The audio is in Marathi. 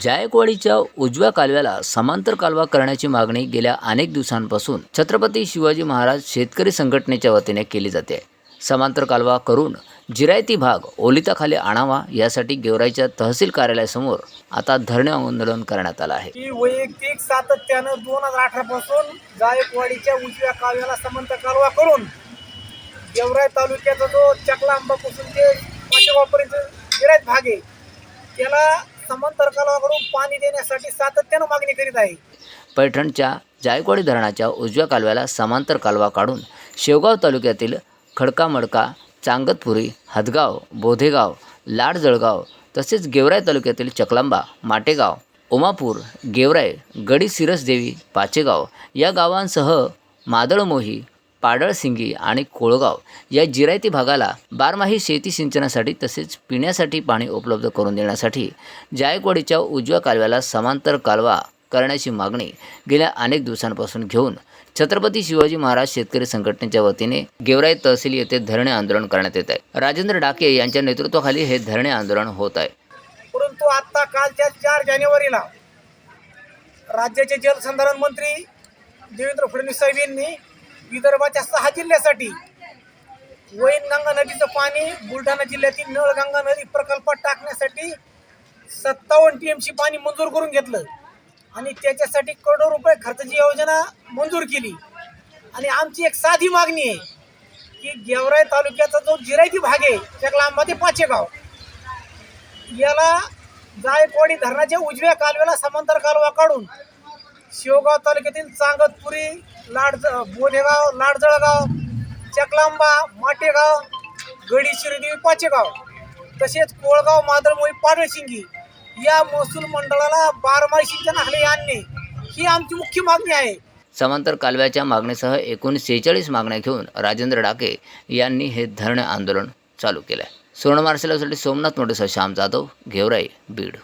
जायकवाडीच्या उजव्या कालव्याला समांतर कालवा करण्याची मागणी गेल्या अनेक दिवसांपासून छत्रपती शिवाजी महाराज शेतकरी संघटनेच्या वतीने केली जाते. समांतर कालवा करून जिरायती भाग ओलिताखाली आणावा यासाठी गेवराईच्या तहसील कार्यालयासमोर आता धरणे आंदोलन करण्यात आलं आहे. वैयक्तिक सातत्यानं दोन हजार अठरा पासून जायकवाडीच्या उजव्या कालव्याला समांतर कालवा करून गेवराई तालुक्याचा जो चकला आंबापासून ते जिरायत भाग आहे त्याला समांतर कालवा पाणी देण्यासाठी सातत्यानं मागणी करीत आहे. पैठणच्या जायकवाडी धरणाच्या उजव्या कालव्याला समांतर कालवा काढून शेवगाव तालुक्यातील खडकामडका चांगतपुरी हदगाव बोधेगाव लाडजळगाव तसेच गेवराय तालुक्यातील चकलांबा माटेगाव उमापूर गेवराय गडी सिरसदेवी पाचेगाव या गावांसह मादळमोही पाडळसिंगी आणि कोळगाव या जिरायती भागाला बारमाही शेती सिंचनासाठी तसेच पिण्यासाठी पाणी उपलब्ध करून देण्यासाठी जायकवाडीच्या उजव्या कालव्याला समांतर कालवा करण्याची मागणी गेल्या अनेक दिवसांपासून घेऊन छत्रपती शिवाजी महाराज शेतकरी संघटनेच्या वतीने गेवराई तहसील येथे धरणे आंदोलन करण्यात येत आहे. राजेंद्र डाके यांच्या नेतृत्वाखाली हे धरणे आंदोलन होत आहे. परंतु आता कालच्या चार जानेवारीला राज्याचे जलसंधारण मंत्री देवेंद्र फडणवीस साहेब यांनी विदर्भाच्या सहा जिल्ह्यासाठी वैनगंगा नदीचं पाणी बुलढाणा जिल्ह्यातील नळगंगा नदी प्रकल्पात टाकण्यासाठी सत्तावन्न टी एम सी पाणी मंजूर करून घेतलं. आणि त्याच्यासाठी करोडो रुपये खर्चाची योजना मंजूर केली. आणि आमची एक साधी मागणी आहे की गेवराई तालुक्याचा जो जिरायती भाग आहे चकलांबा पाचशे पाचेगाव याला जायकवाडी धरणाच्या उजव्या कालव्याला समांतर कालवा काढून शिवगाव तालुक्यातील चांगतपुरी लाडज बोधेगाव लाडजळगाव चकलांबा माटेगाव गडी शिरदेवी पाचेगाव तसेच कोळगाव मादळमोळी पाडळशिंगी या महसूल मंडळाला बारमाही सिंचनाखाली आणणे ही आमची मुख्य मागणी आहे. समांतर कालव्याच्या मागणीसह एकूण सेहेचाळीस मागण्या घेऊन राजेंद्र डाके यांनी हे धरणे आंदोलन चालू केलं आहे सोनमार्सेलासाठी सोमनाथ मोठेसह श्याम जाधव गेवराई बीड.